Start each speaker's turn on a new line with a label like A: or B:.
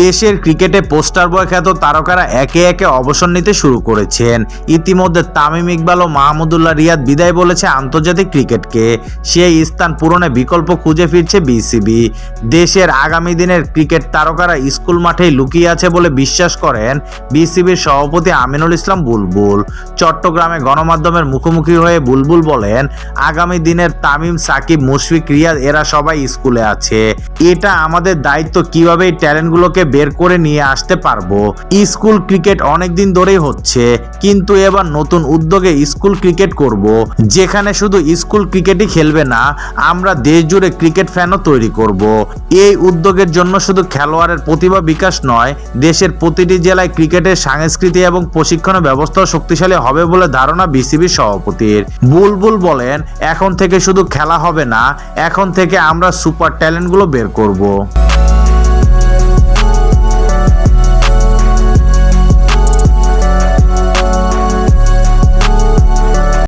A: দেশের ক্রিকেটে পোস্টার বয় খ্যাত তারকারা একে একে অবসর নিতে শুরু করেছেন। ইতিমধ্যে তামিম ইকবাল ও মাহমুদুল্লাহ রিয়াদ বিদায় বলেছে আন্তর্জাতিক ক্রিকেটকে। সেই স্থান পূরণে বিকল্প খুঁজে ফিরছে বিসিবি। দেশের আগামী দিনের ক্রিকেট তারকারা স্কুল মাঠেই লুকিয়ে আছে বলে বিশ্বাস করেন বিসিবির সভাপতি আমিনুল ইসলাম বুলবুল। চট্টগ্রামে গণমাধ্যমের মুখোমুখি হয়ে বুলবুল বলেন, আগামী দিনের তামিম, সাকিব, মুশফিক, রিয়াদ এরা সবাই স্কুলে আছে। এটা আমাদের দায়িত্ব কীভাবে এই ট্যালেন্টগুলোকে বের করে নিয়ে আসতে পারব। স্কুল ক্রিকেট অনেক দিন ধরেই হচ্ছে, কিন্তু এবার নতুন উদ্যোগে স্কুল ক্রিকেট করব, যেখানে শুধু স্কুল ক্রিকেটই খেলবে না, আমরা দেশ জুড়ে ক্রিকেট ফ্যানও তৈরি করব। এই উদ্যোগের জন্য শুধু খেলোয়াড়ের প্রতিভা বিকাশ নয়, দেশের প্রতিটি জেলায় ক্রিকেটের সংস্কৃতি এবং প্রশিক্ষণের ব্যবস্থাও শক্তিশালী হবে বলে ধারণা বিসিবির সভাপতির। বুলবুল বলেন, এখন থেকে শুধু খেলা হবে না, এখন থেকে আমরা সুপার ট্যালেন্টগুলো বের করব।